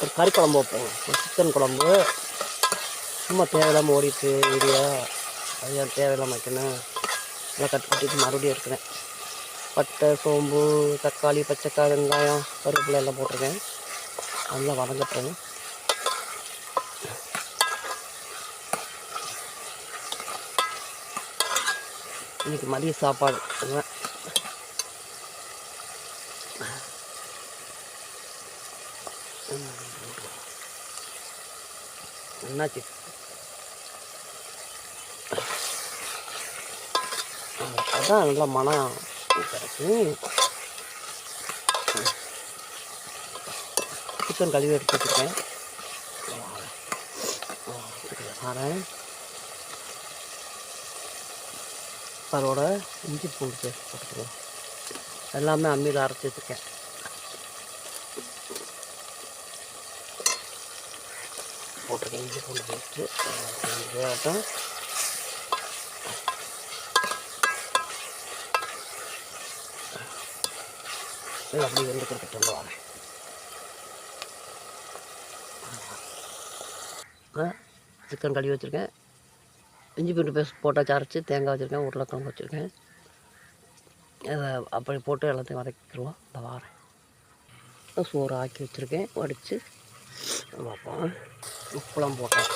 ஒரு கறி குழம்பு வைப்போம் ஒரு சிக்கன் குழம்பு. சும்மா தேவையில்லாமல் ஓடிட்டு ஏரியா அது ஏன் தேவையில்லாமல் வைக்கணும்? நல்லா கட்டு பண்ணிட்டு மறுபடியும் இருக்கிறேன் பட்டை சோம்பு தக்காளி பச்சைக்காய் வெங்காயம் கருவேப்பிலை எல்லாம் போட்டிருக்கேன். அதெல்லாம் வதங்கட்டும். இன்றைக்கி மதிய சாப்பாடு. என்னாச்சு? அதான் நல்லா மனம். கிடக்கு சிக்கன் கழுவி எடுத்து வச்சுருக்கேன் வரேன் அதோட இஞ்சி பூண்டு பேஸ்ட் போட்டுக்குவோம் எல்லாமே அம்மியில் அரைச்சி வச்சுருக்கேன் போட்டு இஞ்சி பூண்டு பேஸ்ட்டு வேகட்டும் இது அப்படியே வெந்து கொடுத்துட்டு வரேன் சிக்கன் கழுவி வச்சுருக்கேன். இஞ்சி பூண்டு பேஸ்ட் போட்டாச்சு அரைச்சி தேங்காய் வச்சுருக்கேன் உருளைக்கிழங்கு வச்சுருக்கேன். அதை அப்படி போட்டு எல்லாத்தையும் வதக்கிடுவோம் இந்த வாரேன் சோறு ஆக்கி வச்சுருக்கேன். வடித்து பார்ப்போம் உப்புலாம் போட்டோம்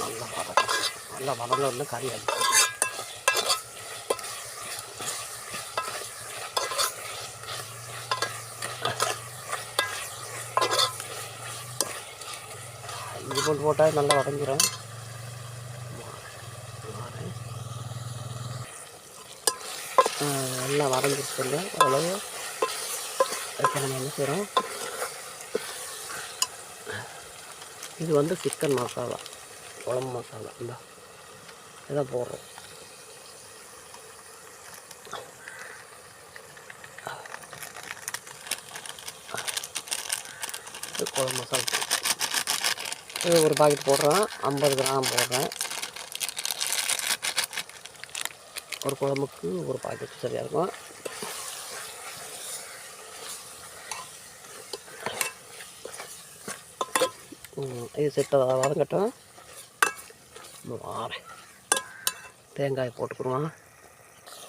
நல்லா வதக்கும் நல்லா வதங்க வந்து கறி அடிக்கும் இஞ்சி பூண்டு போட்டால் நல்லா வதங்கிடும் நல்லா வதங்கிருச்சு இல்லை ஓரளவு இப்போ நம்ம என்ன செய்கிறோம் இது வந்து சிக்கன் மசாலா குழம்பு மசாலா இந்த. இதை போடுறோம். இது குழம்பு மசாலா. இது ஒரு பாக்கெட் போடுறேன். ஐம்பது கிராம் போடுறேன். ஒரு குழம்புக்கு ஒரு பாக்கெட் சரியாக இருக்கும். இது செட்டை வதங்கட்டும் வாரேன் தேங்காய் போட்டுக்குருவோம்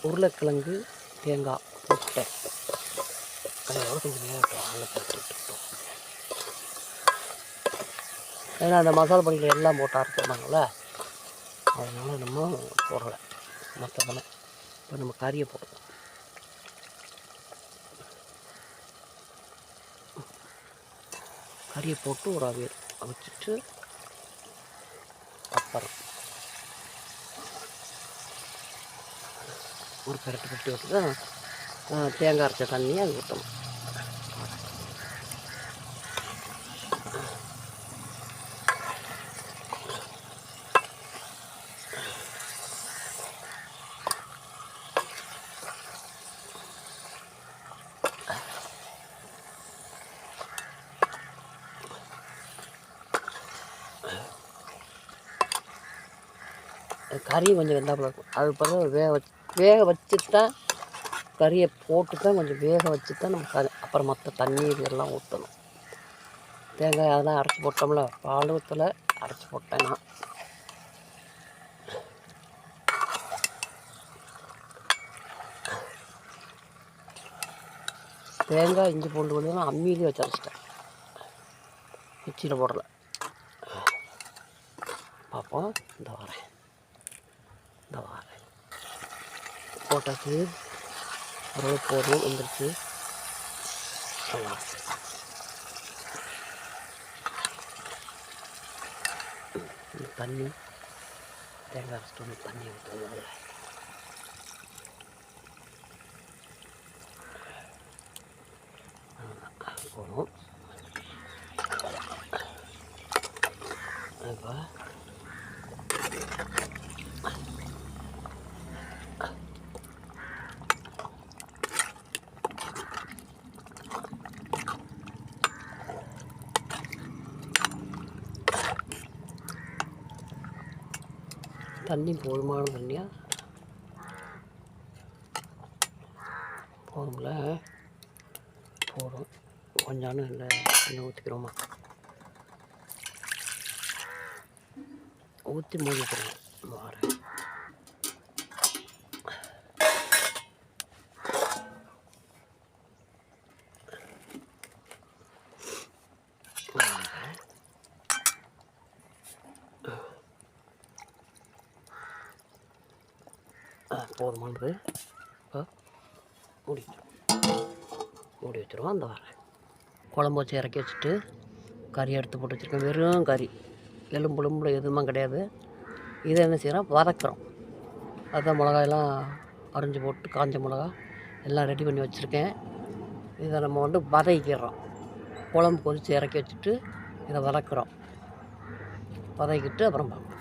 உருளைக்கிழங்கு தேங்காய் போட்டேன் அதோட கொஞ்சம் நேரம் வாங்க ஏன்னா அந்த மசாலா பொடிகள் எல்லாம் போட்டு அரைச்சிருந்தாங்கள அதனால் நம்ம போடலை. மற்றபடி இப்போ நம்ம கறியை போடுவோம் கறியை போட்டு ஒரு அவியல். வச்சுட்டு அப்புறம் ஒரு கரெக்ட் கட்டி விட்டு தான் தேங்காய் அரைச்ச தண்ணியை அது ஊற்றணும் கறி கொஞ்சம் வெந்தாப்பில் இருக்கும் அது பிறகு வேக வச்சு வேக வச்சு தான் கறியை போட்டு தான் கொஞ்சம் வேக வச்சு தான் நம்ம கறி அப்புறம் மற்ற தண்ணி இதெல்லாம் ஊற்றணும் தேங்காய் அதெல்லாம் அரைச்சி போட்டோம்ல பால் ஊற்றலை அரைச்சி போட்டேன் நான். தேங்காய் இஞ்சி பூண்டு வந்து நான் அம்மியிலே வச்சு அரைச்சிட்டேன். மிக்சியில் போடலை. பார்ப்போம் இந்த வரேன். இந்த வரேன் போட்டாச்சு. ஓரளவு போதும் வந்துருச்சு. நல்லா தண்ணி. தேங்காய் அரைச்சிட்டு தண்ணி ஊற்றுவோம் போகணும் இப்போ தண்ணி போதுமான தண்ணியாக போதும்ல. போதும். கொஞ்சம் இல்லை தண்ணி ஊற்றிக்கிறோமா ஊற்றி மூடிக்கிறோம் வாரேன் போதுமானது இப்போ மூடி மூடி வச்சுருவோம். அந்த வரேன் குழம்பு வச்சு இறக்கி வச்சுட்டு கறி எடுத்து போட்டு வச்சுருக்கேன். வெறும் கறி. எலும்பு எலும்புல எதுவுமே கிடையாது. இதை என்ன செய்கிறோம் வதக்குறோம். அதுதான் மிளகாயெல்லாம் அரிஞ்சு போட்டு காஞ்ச மிளகா எல்லாம் ரெடி பண்ணி வச்சுருக்கேன். இதை நம்ம வந்து வதக்கிடுறோம். குழம்பு கொதித்து இறக்கி வச்சுட்டு இதை வதக்குறோம். வதக்கிட்டு அப்புறம் பார்ப்போம்.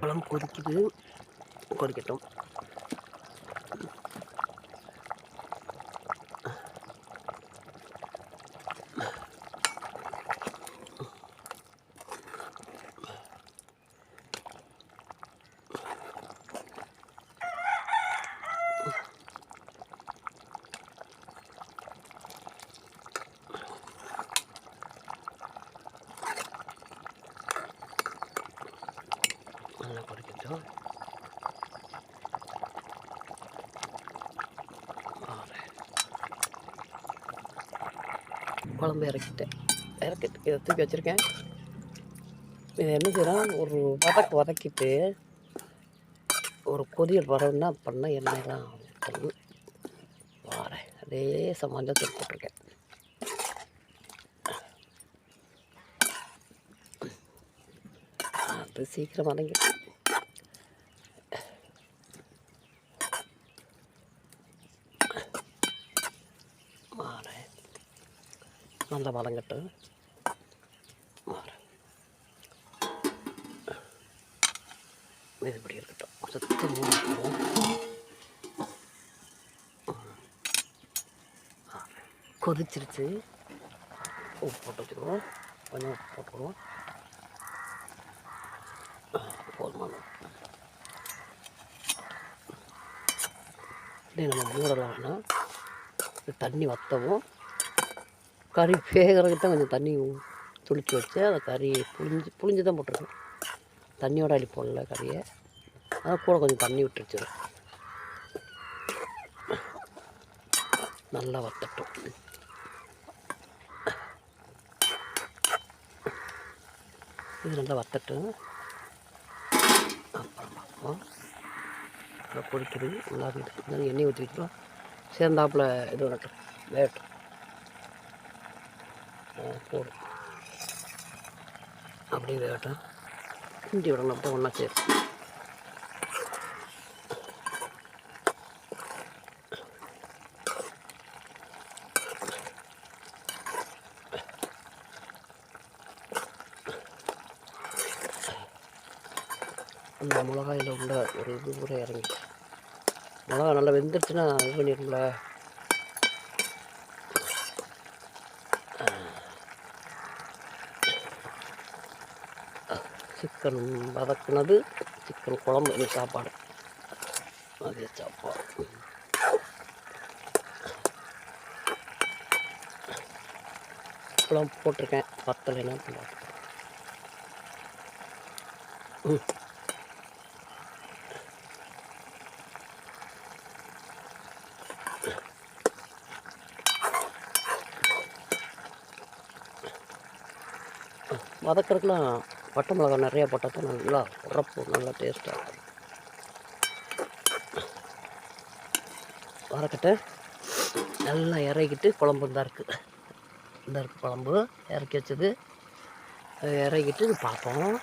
குழம்பு கொதிக்குது. கொதிக்கட்டும் நல்லா கொதிக்கட்டும் ஆறேன். குழம்பு இறக்கிட்டேன். இறக்கிட்டு இதை தூக்கி வச்சுருக்கேன். இதை என்ன செய்யலாம் ஒரு வதக்கு வதக்கிட்டு ஒரு கொதியல் வரணும்னா பண்ணால் எண்ணெயெல்லாம் ஊற்றணும் வாரேன் அதே சமாஞ்சா தூக்கி போட்டிருக்கேன். அது சீக்கிரம் வதங்கி நல்லா வதங்கட்டு மாறேன் இது இப்படி இருக்கட்டும் சுத்த மூடிக்குவோம் கொதிச்சிருச்சு உப்பு போட்டு வச்சுருவோம் கொஞ்சம் உப்பு போட்டுருவோம் போதுமான இப்படி நம்ம மூடலாம் தண்ணி வற்றவும் கறி வேகிறதுக்கு தான் கொஞ்சம் தண்ணி துளிச்சு வச்சு அதை கறி புளிஞ்சு புளிஞ்சு தான் போட்டிருக்கேன். தண்ணியோட அள்ளி போடல கறியை. அதான் கூட கொஞ்சம் தண்ணி விட்டு வச்சிடும் நல்லா வத்தட்டும். இது நல்லா வத்தட்டும் அப்புறம் பார்ப்போம். நல்லா பொடிக்கிறது நல்லா எண்ணெய் ஊற்றி வச்சுருவோம். சேர்ந்தாப்புல இது வரட்டும் வேகட்டும். போடும் அப்படி வேகட்டும் கிண்டி விடணும் அப்போ ஒன்றா சேரும் அந்த மிளகாயில் உள்ள ஒரு இது கூட இறங்கி மிளகா நல்லா வெந்துருச்சுன்னா இது பண்ணிடும்ல சிக்கன் வதக்குனது சிக்கன் குழம்பு இந்த சாப்பாடு. அதே சாப்பாடு. குழம்பு போட்டிருக்கேன். பத்தலைன்னா பார்த்துக்கிறேன் ம். பட்டை மிளகா நிறையா போட்டால் தான் நல்லா உரப்பு நல்லா டேஸ்ட்டாக இருக்கும். வரக்கட்டை நல்லா இறக்கிட்டு குழம்பு தான் இருக்குது இந்த இருக்கு குழம்பு இறக்கி வச்சது. அதை இறக்கிட்டு பார்ப்போம்.